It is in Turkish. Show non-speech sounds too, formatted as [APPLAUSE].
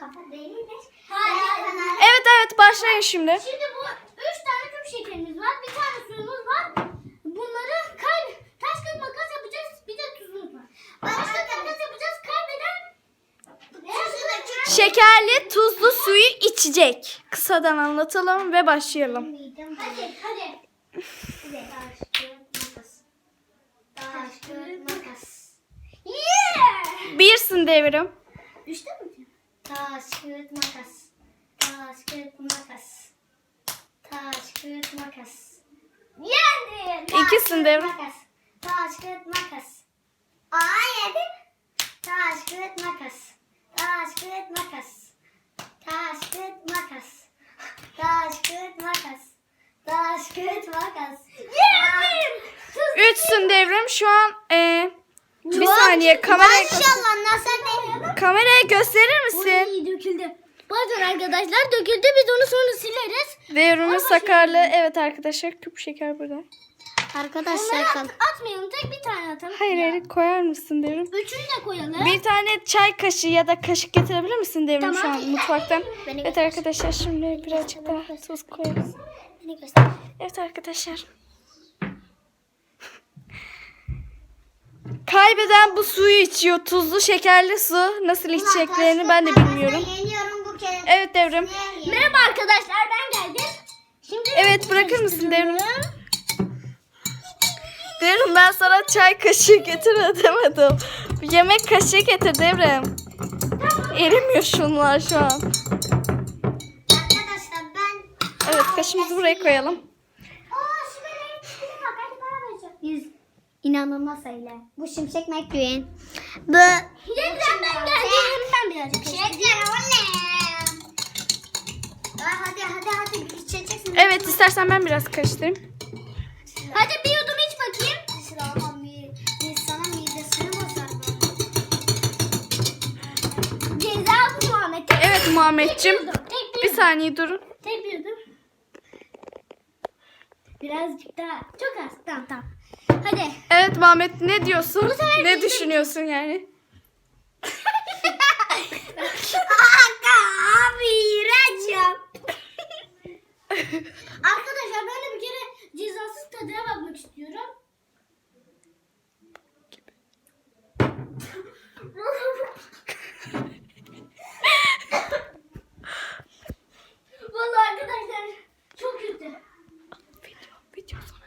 kafa değildir. Hayır. Evet evet başlayın şimdi. Şimdi bu üç tane küp şekerimiz var. Bir tane suyumuz var. Bunları kay taş kağıt makas yapacağız. Bir de tuzumuz var. Taş kağıt makas yapacağız. Kaybeden Şekerli tuzlu suyu içecek. Kısadan anlatalım ve başlayalım. Hadi hadi. Taş, kağıt, makas. Taş, kağıt, makas. Yeah! Birsin devrim. Üçte mi? Taş, kağıt, makas. Taş, kağıt, makas. Taş, kağıt, makas. Yendin. İkisin devrim. Makas. Taş, kağıt, makas. Aa yedim. Taş, kağıt, makas. Taş, kağıt, makas. Taş, kağıt, makas. Taş, kağıt, makas. Taş, kağıt, makas. Yendim. Üçsün devrim. Şu an e, bir saniye kameraya, Maşallah nasıl? Kameraya gösterir misin? İyi döküldü. Pardon arkadaşlar döküldü. Biz onu sonra sileriz. Devrimin sakarlığı. Evet arkadaşlar küp şeker burada. Arkadaşlar Onları at, atmayalım. Tek bir tane atalım. Hayır hayır koyar mısın devrim? Üçünü de koyalım. Bir tane çay kaşığı ya da kaşık getirebilir misin devrim şu Tamam. an mutfaktan? [LAUGHS] Beni Evet arkadaşlar şimdi birazcık daha tuz koyarız. Beni göster. Evet arkadaşlar. Kaybeden bu suyu içiyor. Tuzlu şekerli su. Nasıl içeceklerini ben de bilmiyorum. Yeniyorum bu kez. Evet devrim. Merhaba arkadaşlar ben geldim. Şimdi Evet bırakır mısın devrim? Devrim ben sana çay kaşığı getir demedim. Bir yemek kaşığı getir devrim. Erimiyor şunlar şu an. Arkadaşlar ben... Evet kaşığımızı buraya koyalım. Aa şu benim. Bak hadi. Yüz. İnanılmaz öyle. Bu şimşek McQueen. Bu... Yeniden ben geldim. Ben birazcık Şimşekler. Aa, hadi hadi hadi içeceksin. Evet istersen ben biraz karıştırayım. Hadi bir yudum iç bakayım. Ceza bu Muhammed. Tek Evet Muhammedciğim. bir bir Bir saniye durun. Tek bir yudum. Birazcık daha. Çok az. Tamam tamam. Hadi. Mahmet ne diyorsun? Ne düşünüyorsun yani? Aga abi iğrenç Arkadaşlar böyle bir kere cezasız tadına bakmak istiyorum. Vallahi arkadaşlar çok kötü. Video, video.